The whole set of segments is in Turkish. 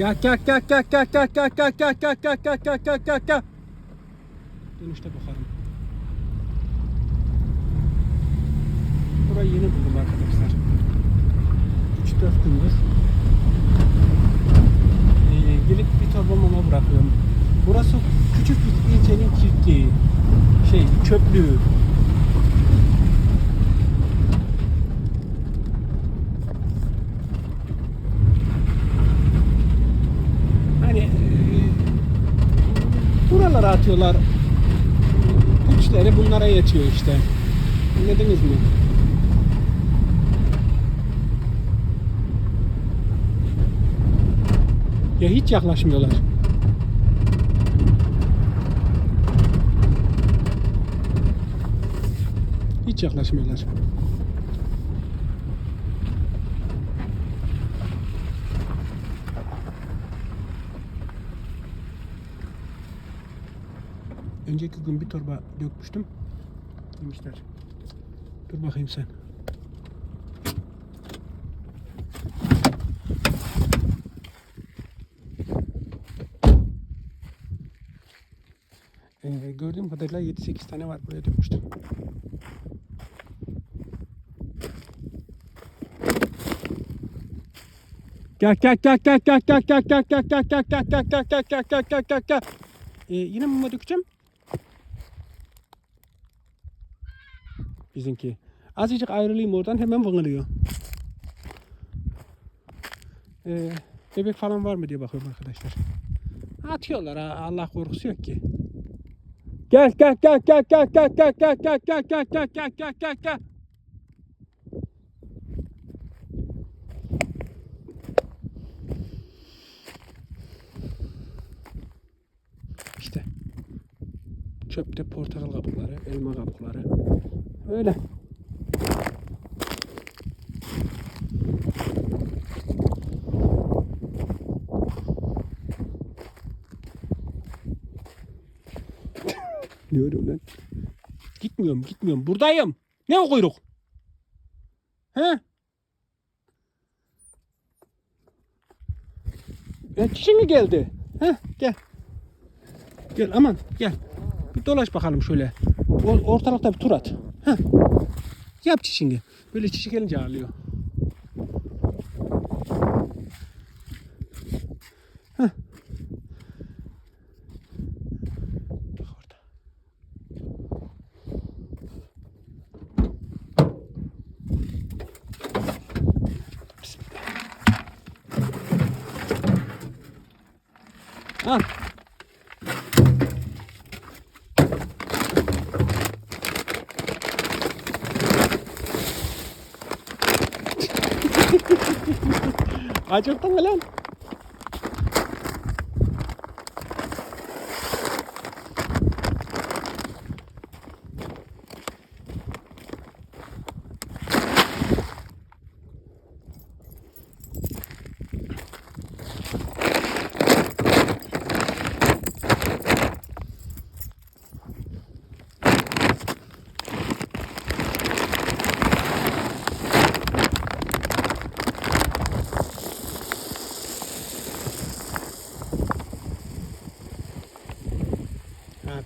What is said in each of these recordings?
Gel gel gel gel gel gel gel gel gel gel gel gel gel gel gel gel. Dönüşte bakarım. Burayı yeni buldum arkadaşlar. 3-4 gündür. Ee, gelip bir torba mama bırakıyorum. Burası küçük bir ilçenin çiftliği. Şey çöplüğü. Atıyorlar. Güçleri bunlara yetiyor işte. Anladınız mı? Ya hiç yaklaşmıyorlar. Hiç yaklaşmıyorlar. Önceki gün bir torba dökmüştüm. Demişler. Dur bakayım sen. Ee, gördüğüm kadarıyla 7-8 tane var buraya dökmüştüm. Gel gel gel gel gel gel gel gel gel gel gel gel gel gel gel gel gel gel gel Ee, yine mama dökeceğim. Bizimki. Azıcık ayrılayım oradan hemen vınılıyor. Ee, bebek falan var mı diye bakıyorum arkadaşlar. Atıyorlar Allah korkusu yok ki. Gel gel gel gel gel gel gel gel gel gel gel gel gel gel gel gel. İşte çöpte portakal kabukları, elma kabukları. Öyle. Diyorum lan. Gitmiyorum, gitmiyorum. Buradayım. Ne o kuyruk? He? Çişin mi geldi? He? Gel. Gel aman gel. Bir dolaş bakalım şöyle. Ortalıkta bir tur at. Heh. Yap çişini. Böyle çişi gelince ağlıyor. Heh. Bak Acer tangalan.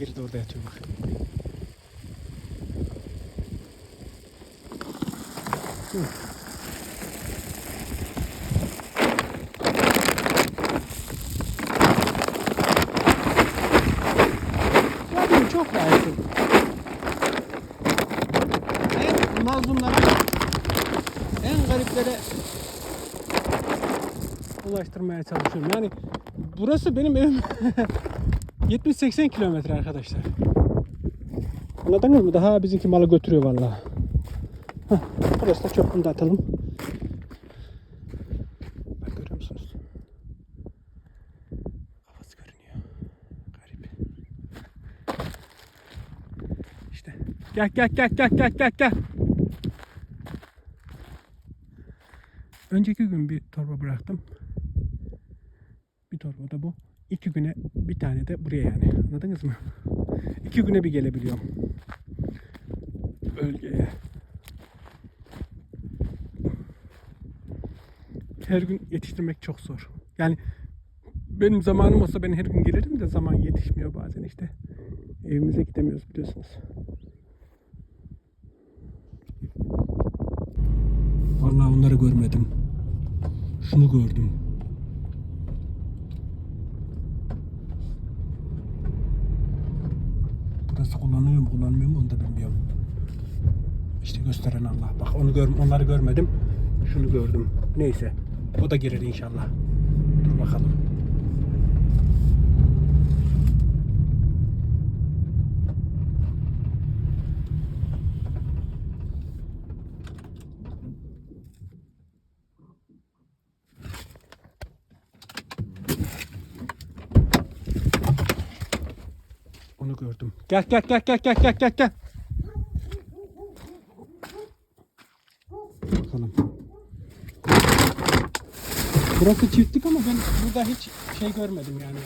Biri de orada yatıyor bak. Hı. Çok layıksın. En mazlumlara, en gariplere ulaştırmaya çalışıyorum. Yani burası benim evim 70-80 kilometre arkadaşlar. Anladınız mı? Daha bizimki malı götürüyor vallahi. Heh, burası da çöpünü de atalım. Bak görüyor musunuz? Kafası görünüyor. Garip. İşte. Gel gel gel gel gel gel gel. Önceki gün bir torba bıraktım. Bir torba da bu. İki güne bir tane de buraya yani. Anladınız mı? İki güne bir gelebiliyorum. Bölgeye. Her gün yetiştirmek çok zor. Yani Benim zamanım olsa ben her gün gelirdim de zaman yetişmiyor bazen işte. Evimize gidemiyoruz biliyorsunuz. Vallahi onları görmedim. Şunu gördüm. Burası kullanılıyor mu kullanmıyor mu onu da bilmiyorum. İşte gösteren Allah. Bak onu gör, onları görmedim. Şunu gördüm. Neyse. O da gelir inşallah. Dur bakalım. Gördüm. Gel gel gel gel gel gel gel gel. Bakalım. Burası çiftlik ama ben burada hiç şey görmedim yani.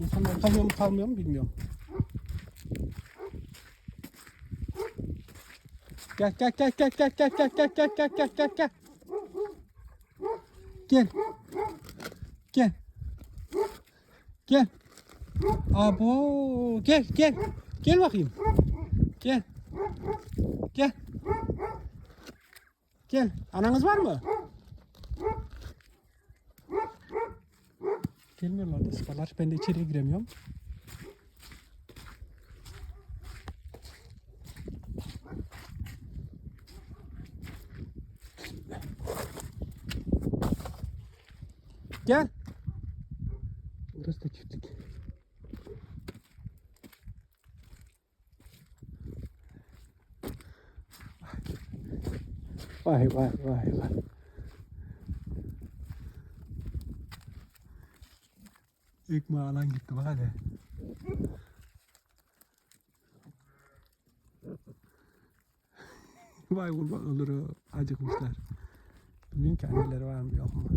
İnsanlar kalıyor mu kalmıyor mu bilmiyorum. Gel gel gel gel gel gel gel gel gel gel gel gel gel. Gel. Gel. Gel. Abo gel gel. Gel bakayım. Gel. Gel. Gel. Ananız var mı? Gelmiyorlar da sıfalar. Ben de içeriye giremiyorum. Gel. Vay vay vay vay. Ekmeği alan gitti bak hadi. vay kurban olur o acıkmışlar. Bilmiyorum ki anneleri var mı yok mu?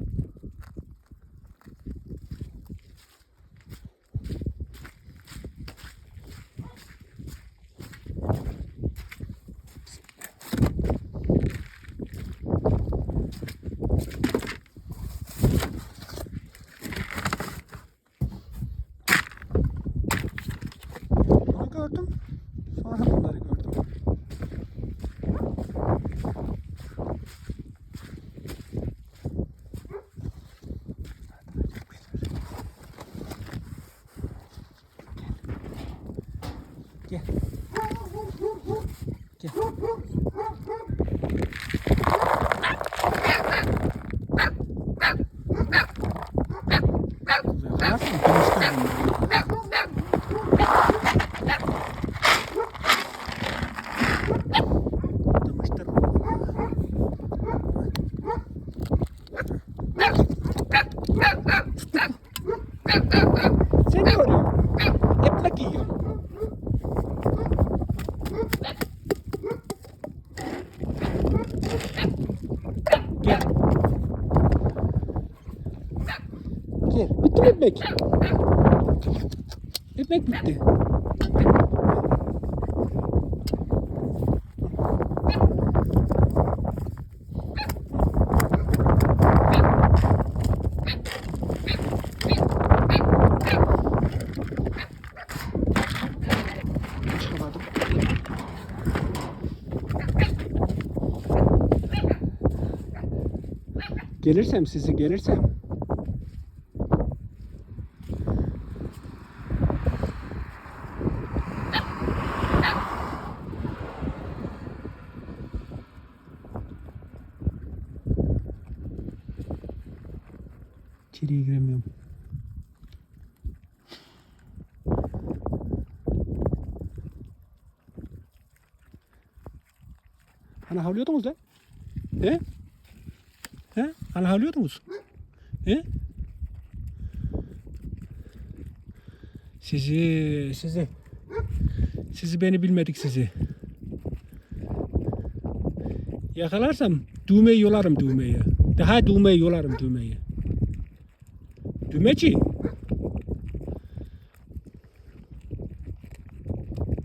Seni arıyor. Yaprak yiyor. Gel. Gel. Bitti mi ekmek? Ekmek bitti. Gelirsem sizi gelirsem. İçeriye giremiyorum. Hani havlıyordunuz lan? He? He? Hani havlıyordunuz? He? Sizi, sizi. Sizi beni bilmedik sizi. Yakalarsam düğmeyi yolarım düğmeyi. Daha düğmeyi yolarım düğmeyi. Düğmeci.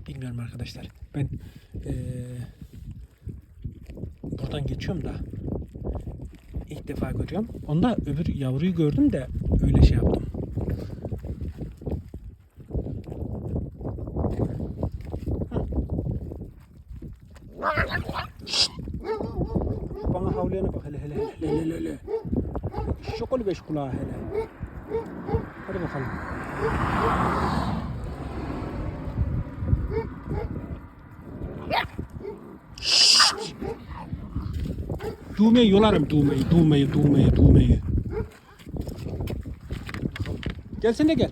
Bilmiyorum arkadaşlar. Ben eee buradan geçiyorum da ilk defa görüyorum. Onda öbür yavruyu gördüm de öyle şey yaptım. Bana havlayana bak hele hele hele hele hele. Şokolu beş kulağı hele. Hadi bakalım. Düğmeyi yolarım düğmeyi, düğmeyi, düğmeyi, düğmeyi. Gelsene gel.